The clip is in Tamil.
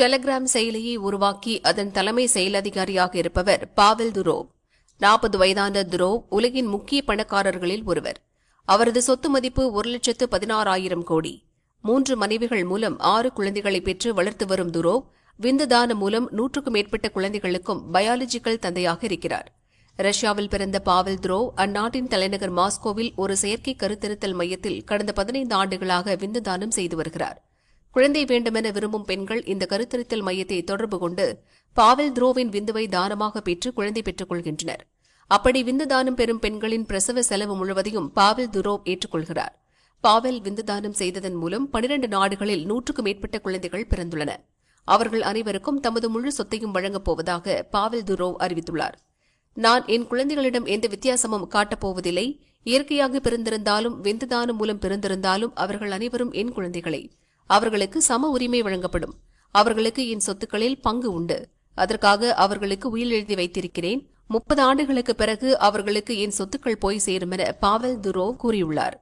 டெலிகிராம் செயலியை உருவாக்கி அதன் தலைமை செயல் அதிகாரியாக இருப்பவர் பாவெல் துரோவ். நாற்பது வயதான துரோவ் உலகின் முக்கிய பணக்காரர்களில் ஒருவர். அவரது சொத்து மதிப்பு ஒரு லட்சத்து பதினாறாயிரம் கோடி. மூன்று மனைவிகள் மூலம் ஆறு குழந்தைகளை பெற்று வளர்த்து வரும் துரோவ் விந்து மூலம் நூற்றுக்கும் மேற்பட்ட குழந்தைகளுக்கும் பயாலஜிக்கல் தந்தையாக இருக்கிறார். ரஷ்யாவில் பிறந்த பாவல் துரோவ் அந்நாட்டின் தலைநகர் மாஸ்கோவில் ஒரு செயற்கை கருத்திருத்தல் மையத்தில் கடந்த பதினைந்து ஆண்டுகளாக விந்து தானம் செய்து வருகிறார். குழந்தை வேண்டுமென விரும்பும் பெண்கள் இந்த கருத்தரித்தல் மையத்தை தொடர்பு கொண்டு பாவல் துரோவின் விந்துவை தானமாக பெற்று குழந்தை பெற்றுக் கொள்கின்றனர். அப்படி விந்து தானம் பெறும் பெண்களின் பிரசவ செலவு முழுவதையும் பாவல் துரோவ் ஏற்றுக்கொள்கிறார். பாவல் விந்து தானம் செய்ததன் மூலம் பனிரண்டு நாடுகளில் நூற்றுக்கும் மேற்பட்ட குழந்தைகள் பிறந்துள்ளன. அவர்கள் அனைவருக்கும் தமது முழு சொத்தையும் வழங்கப் போவதாக பாவல் துரோவ் அறிவித்துள்ளார். நான் என் குழந்தைகளிடம் எந்த வித்தியாசமும் காட்டப்போவதில்லை இயற்கையாக பிறந்திருந்தாலும் விந்து தானம் மூலம் பிறந்திருந்தாலும் அவர்கள் அனைவரும் என் குழந்தைகளை. அவர்களுக்கு சம உரிமை வழங்கப்படும். அவர்களுக்கு என் சொத்துக்களில் பங்கு உண்டு. அதற்காக அவர்களுக்கு உயில் எழுதி வைத்திருக்கிறேன். முப்பது ஆண்டுகளுக்கு பிறகு அவர்களுக்கு என் சொத்துக்கள் போய் சேரும் என பாவல் துரோ கூறியுள்ளார்.